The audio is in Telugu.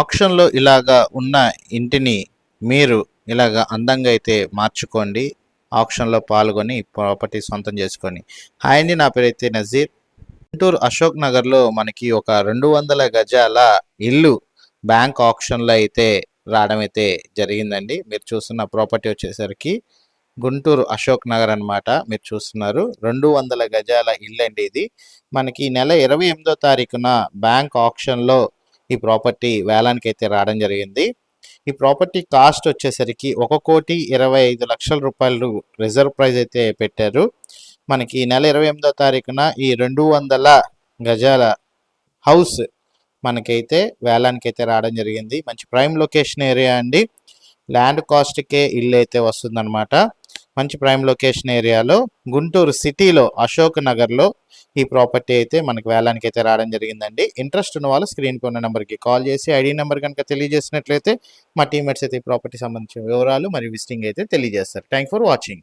ఆప్షన్లో ఇలాగా ఉన్న ఇంటిని మీరు ఇలాగ అందంగా అయితే మార్చుకోండి. ఆప్షన్లో పాల్గొని ప్రాపర్టీ సొంతం చేసుకొని. హాయ్ అండి నా పేరు అయితే నజీర్. గుంటూరు అశోక్ నగర్లో మనకి ఒక రెండు వందల గజాల ఇల్లు బ్యాంక్ ఆప్షన్లో అయితే రావడం అయితే జరిగిందండి. మీరు చూస్తున్న ప్రాపర్టీ వచ్చేసరికి గుంటూరు అశోక్ నగర్ అన్నమాట. మీరు చూస్తున్నారు. రెండు వందల గజాల ఇల్లు అండి ఇది. మనకి నెల ఇరవై ఎనిమిదో తారీఖున బ్యాంక్ ఆప్షన్లో ఈ ప్రాపర్టీ వేలానికి అయితే రావడం జరిగింది. ఈ ప్రాపర్టీ కాస్ట్ వచ్చేసరికి ఒక కోటి ఇరవై ఐదు లక్షల రూపాయలు రిజర్వ్ ప్రైస్ అయితే పెట్టారు. మనకి ఈ నెల ఇరవై ఎనిమిదో తారీఖున ఈ రెండు వందల గజాల హౌస్ మనకైతే వేలానికి అయితే రావడం జరిగింది. మంచి ప్రైమ్ లొకేషన్ ఏరియా అండి. ల్యాండ్ కాస్ట్కే ఇల్లు అయితే వస్తుందన్నమాట. మంచి ప్రైమ్ లొకేషన్ ఏరియాలో గుంటూరు సిటీలో అశోక్ నగర్లో ఈ ప్రాపర్టీ అయితే మనకి వేలానికి అయితే రావడం జరిగిందండి. ఇంట్రెస్ట్ ఉన్న వాళ్ళు స్క్రీన్కి ఉన్న నెంబర్కి కాల్ చేసి ఐడి నెంబర్ కనుక తెలియజేసినట్లయితే మా టీమేట్స్ అయితే ఈ ప్రాపర్టీ సంబంధించిన వివరాలు మరియు విజిటింగ్ అయితే తెలియజేస్తారు. Thank for watching